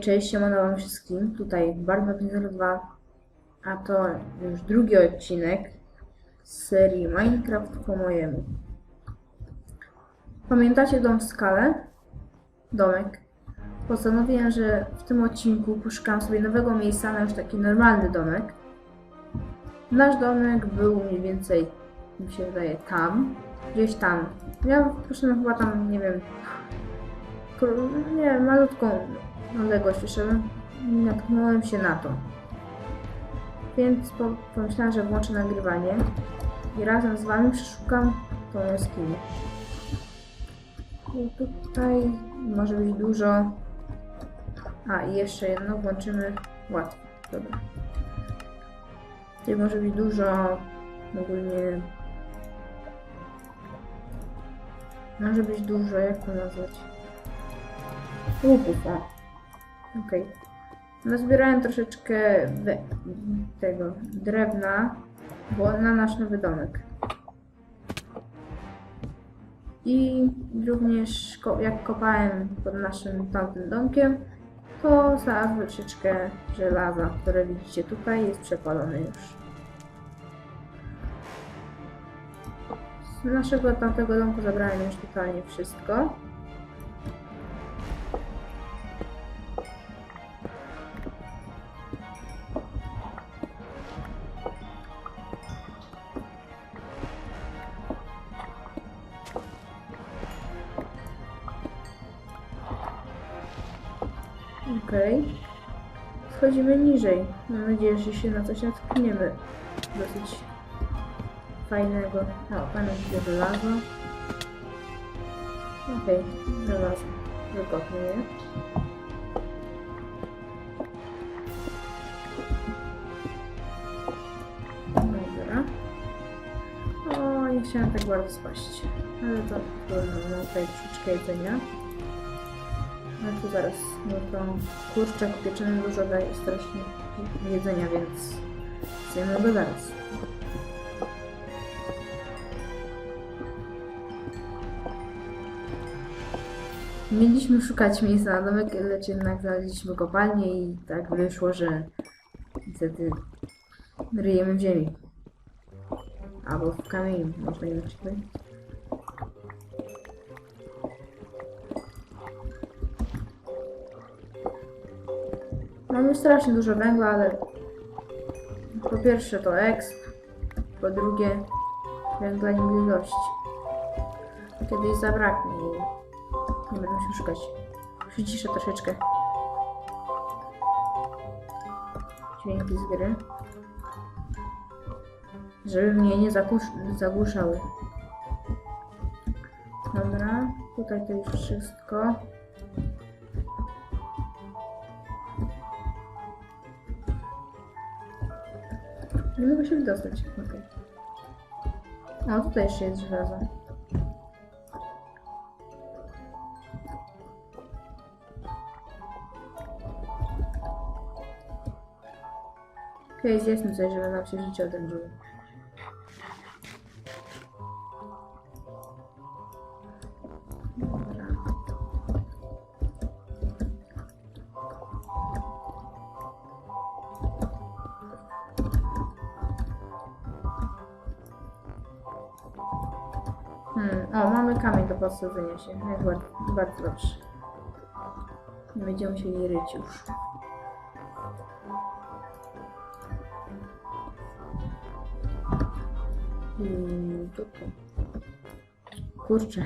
Cześć, siemano wam wszystkim. Tutaj Barba 2, a to już drugi odcinek z serii Minecraft po mojemu. Pamiętacie dom w skale? Domek. Postanowiłem, że w tym odcinku poszukam sobie nowego miejsca na już taki normalny domek. Nasz domek był mniej więcej, mi się wydaje, tam. Gdzieś tam. Ja poszedłem chyba tam, nie wiem, nie, malutką odległość i natknąłem się na to. Więc po, pomyślałem, że włączę nagrywanie i razem z wami przeszukam tą jaskinię. I tutaj może być dużo. A, i jeszcze jedno włączymy łatwo. Dobra. Tutaj może być dużo ogólnie. Może być dużo, jak to nazwać? łupów, o. Okej. Nazbierałem troszeczkę tego drewna, bo na nasz nowy domek. I również ko- jak kopałem pod naszym tamtym domkiem, to znalazłem troszeczkę żelaza, które widzicie tutaj, jest przepalone już. Z naszego tamtego domku zabrałem już totalnie wszystko. Okej. Schodzimy niżej. Mam nadzieję, że się na coś natkniemy. Dosyć fajnego. O, pana widzę żelazo. Okej, żelazo. Wykopmy je. Dobra. O, nie chciałem tak bardzo spaść. Ale to trudno, mam tutaj troszeczkę jedzenia. Tu zaraz, no to kurczak pieczony dużo daje strasznie jedzenia, więc zjemy go zaraz. Mieliśmy szukać miejsca na domek, lecz jednak znaleźliśmy kopalnię i tak wyszło, że niestety ryjemy w ziemi. Albo w kamieniu, można inaczej powiedzieć. Mamy strasznie dużo węgla, ale po pierwsze to exp, po drugie węgla nie będzie dość. Kiedyś zabraknie i nie będę się szukać. Przyciszę troszeczkę. Dźwięki z gry. Żeby mnie nie zagłuszały. Dobra, tutaj to już wszystko. Nie mogę się dostać. Okej. O, tutaj jeszcze jest żelazo. Okej, zjedzmy coś, żeby nam się życie odrodziło. Podsadzenia się. Jest bardzo, bardzo dobrze. Nie będziemy musieli ryć już. Tu. Kurczę.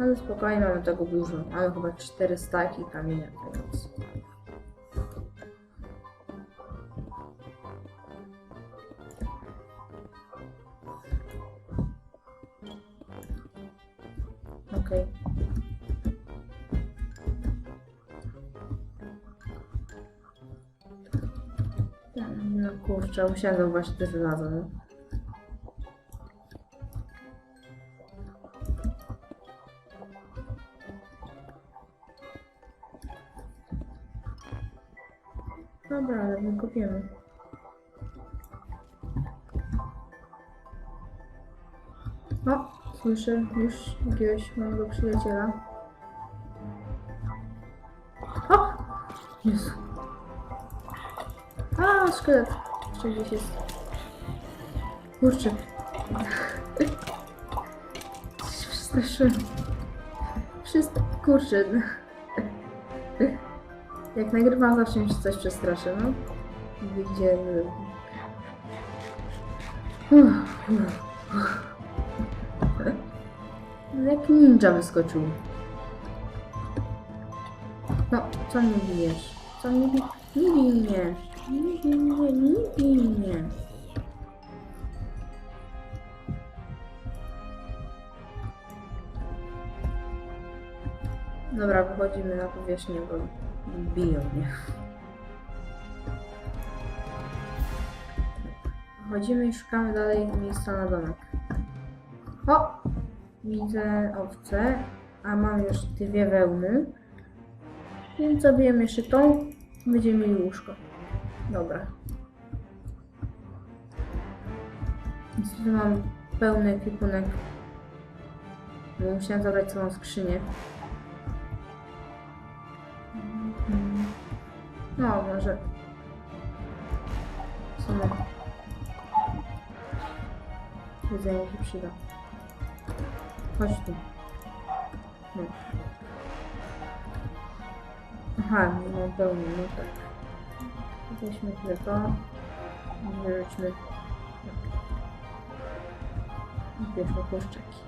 Ale spokojnie, mamy tego dużo. Mamy chyba cztery staki kamienia, więc... kurczę, musiałem zauważyć te żelazo. Dobra, ale wykopiemy. O, słyszę już jakiegoś małego przyjaciela. Jezu. A, szkielet. Jeszcze gdzieś jest. Kurczę. Się Przestraszyłem. Wszystko, kurczę. Jak nagrywam, zawsze mi się coś przestraszy, no. Gdzie... No Jak ninja wyskoczył. No, co mnie bijesz? Co mnie bij? Nie bij mnie. Nie nie. Dobra, wychodzimy na powierzchnię, bo biją mnie. Chodzimy i szukamy dalej miejsca na domek. O! Widzę owce, a mam już dwie wełny. Więc zabijemy jeszcze tą będziemy mieli łóżko. Dobra. Niestety mam pełny ekwipunek. Bo musiałam zabrać całą skrzynię. No, może. W sumie. Jedzenie się przyda. Chodź tu. No. Aha, mam pełny, no tak. Weźmy chwilę to. Wyrzućmy. Bierzmy kurczaki.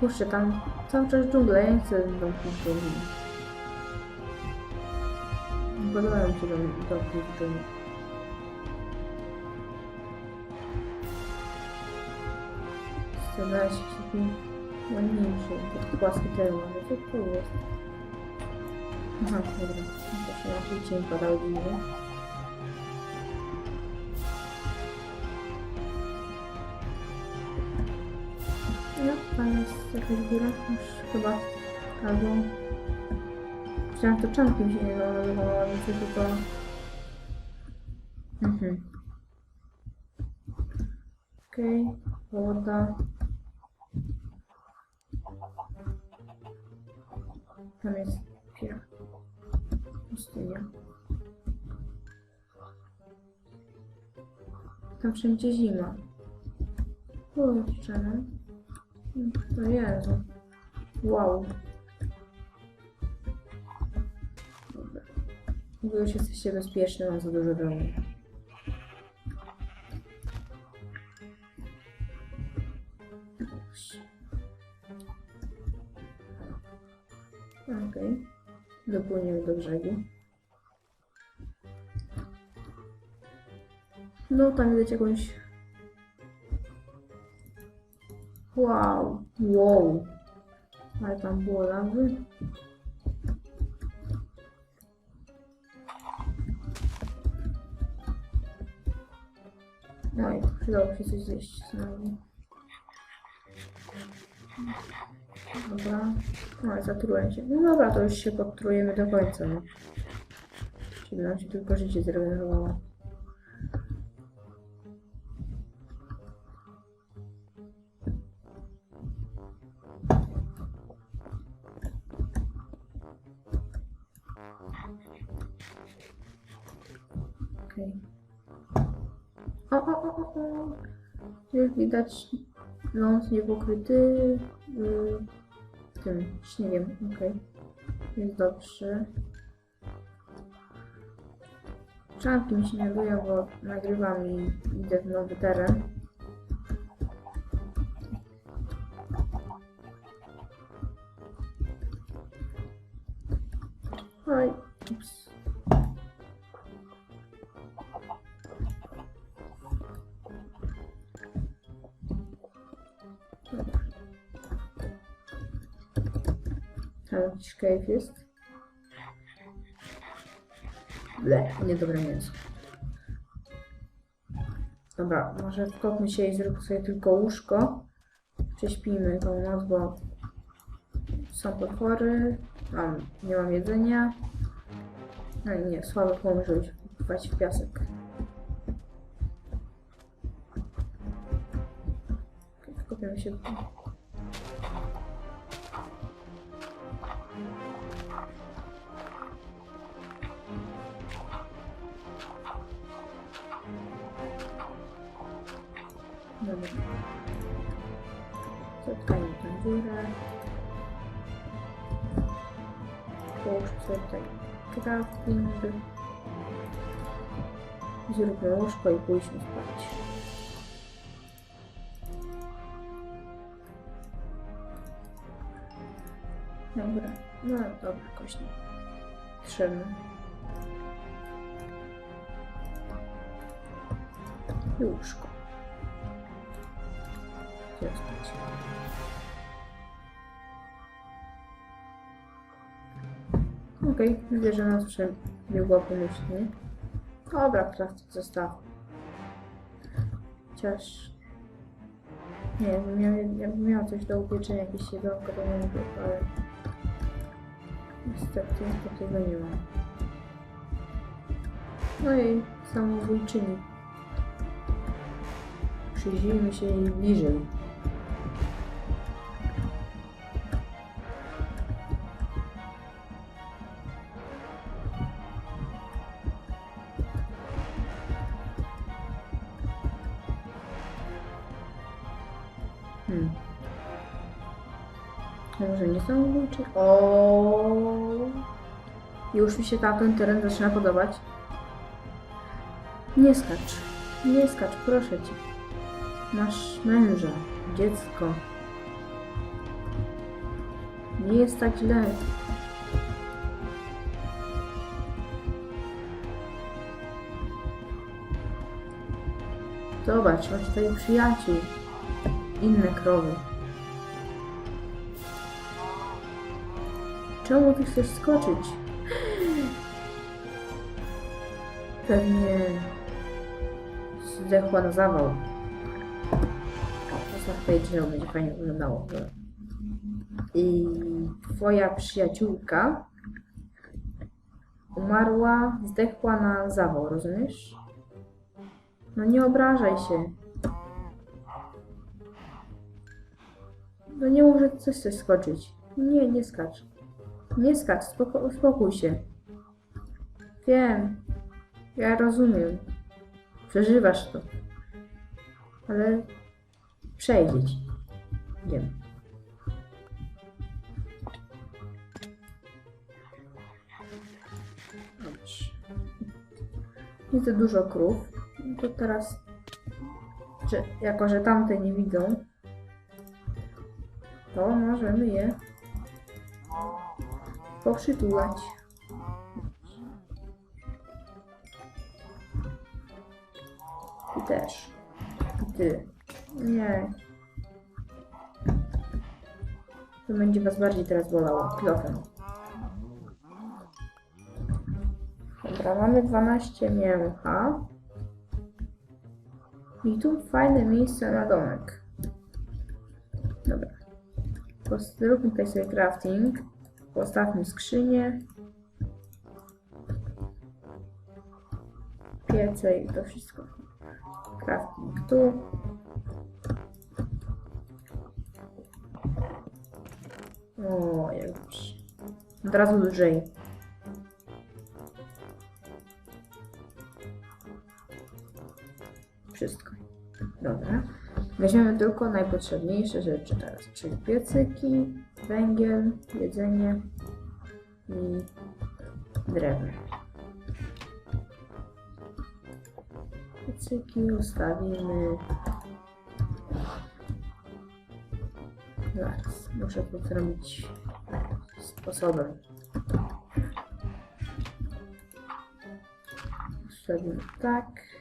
Kurczę, tam cały czas dżungla, ja nie chcę domki w dżungli. Podobają mi się dom- domki w dżungli. Starałeś się taki ładniejszy, taki płaski teren, ale to jest? Aha, dobra. Się cień padał dziwnie. No, tam jest jakaś góra, już chyba, albo... Chciałam to czankiem się nie naładowała, że to... Mhm. Okej, woda. Tam jest Pustynia. Tam wszędzie zima. Kurczę, no. To Jezu. Wow. Dobra. Już jesteście bezpieczni, mam za dużo wełny. Okej. Dopłyniemy do brzegu. No, tam widać jakąś... Wow, wow. Ale tam było lawy. No i przydało się coś zjeść znowu. Dobra. No i zatrułem się. No dobra, to już się podtrujemy do końca, no. Żeby nam się tylko życie zregenerowało. Widać ląd niepokryty y, tym śniegiem. Okej. Jest dobrze. Czanki mi się nie bo nagrywam i idę w nowy teren. Jakiś cave jest. Ble, niedobre mięso. Dobra, może wkopmy się i zrób sobie tylko łóżko. Prześpijmy tą noc, bo są potwory. Mam, nie mam jedzenia. No i nie, słaby pomysł, żeby w piasek. Wkopiemy się w Połóż sobie tutaj crafting. Zróbmy łóżko i pójdźmy spać. Dobra, no dobra, kośnik. Trzemy. I łóżko. Gdzie? Okej, widzę, że nas przebiegła pomyślnie. Dobra, kraft zostaw. Chociaż... Nie, jakbym miał, jakbym miał coś do upieczenia, jakieś jedzonko, to nie mówię, ale... Niestety, takiego nie mam. No i samobójczyni. Przyjrzyjmy się jej bliżej. Może nie samobójczy? O. Już mi się tamten teren zaczyna podobać. Nie skacz. Nie skacz, proszę cię. Masz męża, dziecko. Nie jest tak źle. Zobacz, masz tutaj przyjaciół. Inne krowy. Czemu ty chcesz skoczyć? Pewnie zdechła na zawał. Postaw tutaj drzewo, będzie fajnie wyglądało. I twoja przyjaciółka umarła, zdechła na zawał, rozumiesz? No nie obrażaj się. No nie może coś skoczyć. Nie, nie skacz. Nie skacz, spoko się. Wiem. Ja rozumiem. Przeżywasz to. Ale przejdzie ci. Dobrze. Widzę dużo krów. To teraz, że, jako że tamte nie widzą, to możemy je poprzytulać. Ty też. I ty. Nie. To będzie was bardziej teraz bolało. Kilofem. Dobra, mamy 12 mięcha. I tu fajne miejsce na domek. Dobra. Pos- Zróbmy tutaj sobie crafting. Postawmy skrzynię. Piece i to wszystko. Crafting tu. O, jak dobrze. Od razu lżej. Wszystko. Dobra. Weźmiemy tylko najpotrzebniejsze rzeczy teraz, czyli piecyki, węgiel, jedzenie i drewno. Piecyki ustawimy. Zaraz, muszę to zrobić sposobem. Ustawimy tak.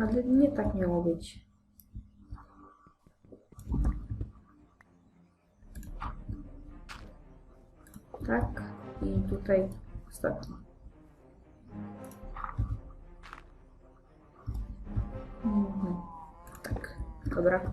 Ale nie tak miało być. Tak, i tutaj. Mhm. Tak, dobra.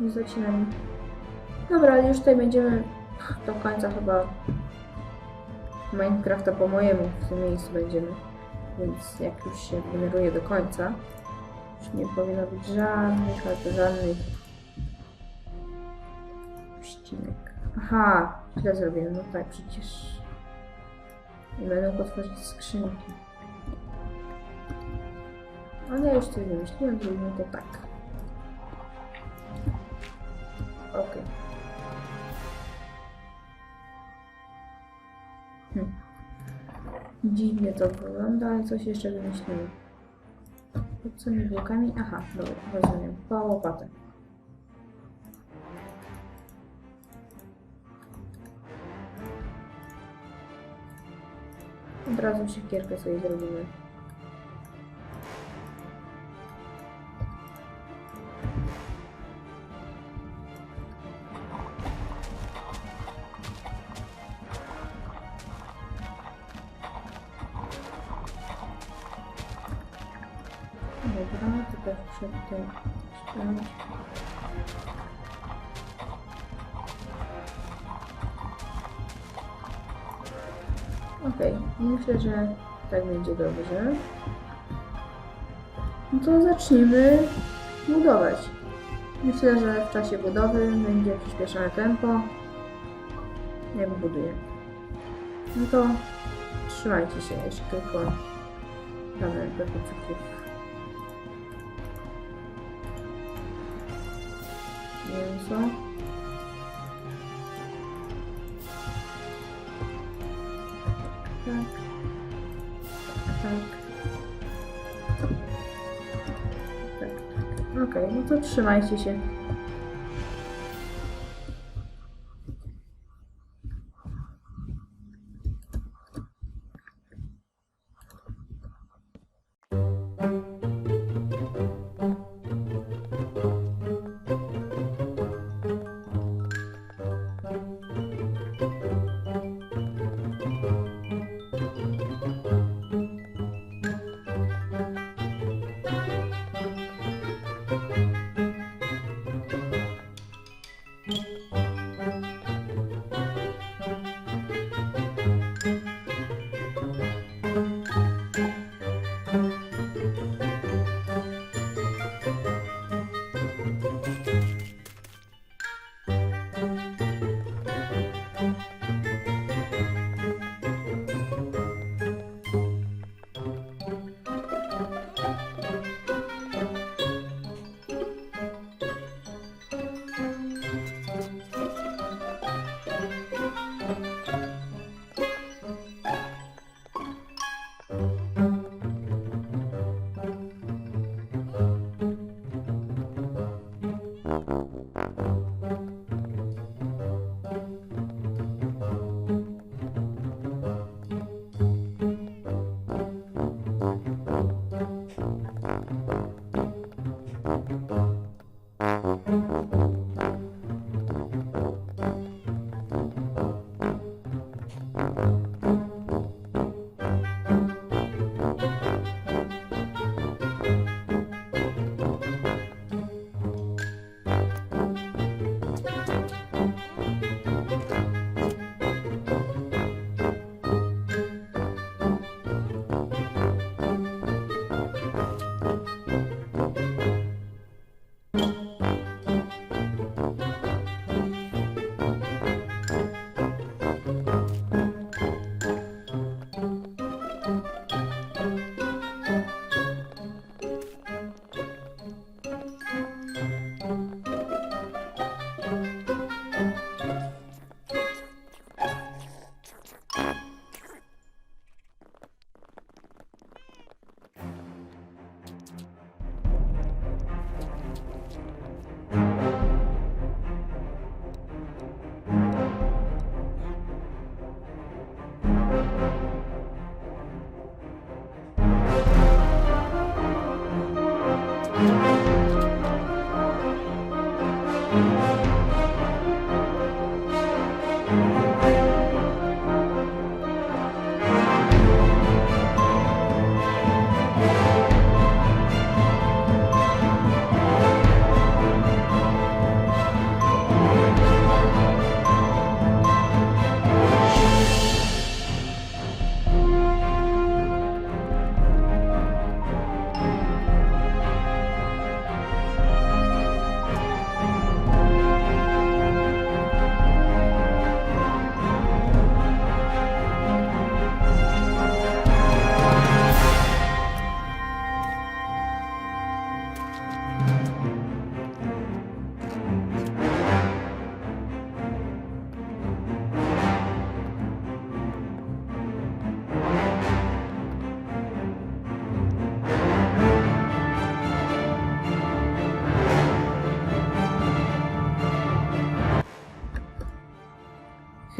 Nie, zacinam. Dobra, ale już tutaj będziemy do końca chyba Minecrafta po mojemu w tym miejscu będziemy. więc jak już się generuje do końca, już nie powinno być żadnych, ale żadnych ścinek. Aha, źle zrobiłem, no tak, przecież nie będę mógł otworzyć skrzynki. Ale ja już coś wymyśliłem, zrobimy to tak. Hm. Dziwnie to wygląda, ale coś jeszcze wymyślimy. Po co mi był kamień? Aha, dobra, rozumiem. Po łopatę. Od razu siekierkę sobie zrobimy. Okej, myślę, że tak będzie dobrze. No to zacznijmy budować. Myślę, że w czasie budowy będzie przyspieszone tempo. Jak buduję. No to trzymajcie się, jeszcze tylko damy do cukrów. Okej, no to trzymajcie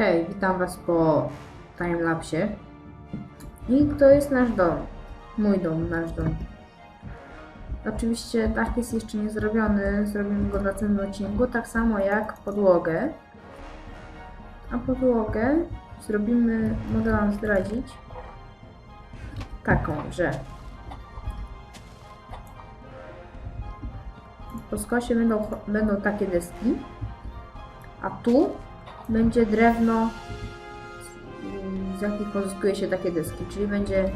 Hej, witam Was po timelapsie. I to jest nasz dom. Mój dom, nasz dom. Oczywiście dach jest jeszcze nie zrobiony, zrobimy go w następnym odcinku, tak samo jak podłogę. A podłogę zrobimy, mogę Wam zdradzić, taką, że po skosie będą, będą takie deski, a tu będzie drewno, z- jakich pozyskuje się takie deski, czyli będzie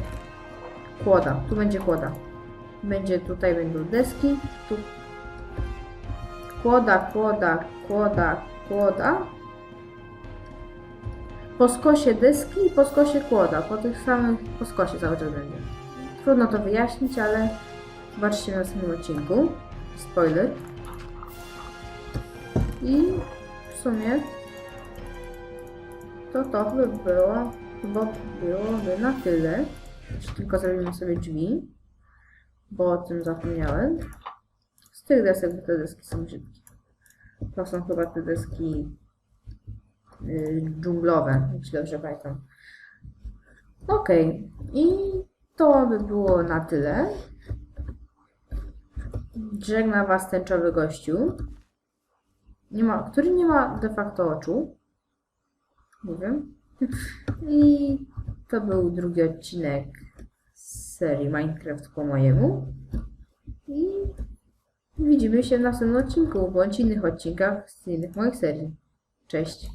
kłoda, tu będzie kłoda. Będzie tutaj będą deski, tu kłoda, kłoda, kłoda, kłoda. Po skosie deski i po skosie kłoda, po tych samych, po skosie cały czas będzie. Trudno to wyjaśnić, ale zobaczcie w następnym odcinku. Spoiler. I w sumie to to by było, chyba byłoby na tyle. Jeszcze tylko zrobimy sobie drzwi, bo o tym zapomniałem. Z tych desek, bo te deski są brzydkie. To są chyba te deski yy, dżunglowe, jeśli dobrze pamiętam. Okej, i to by było na tyle. Żegna Was tęczowy gościu, nie ma, który nie ma de facto oczu. Nie wiem. I to był drugi odcinek z serii Minecraft po mojemu. I widzimy się w następnym odcinku, bądź innych odcinkach z innych moich serii. Cześć.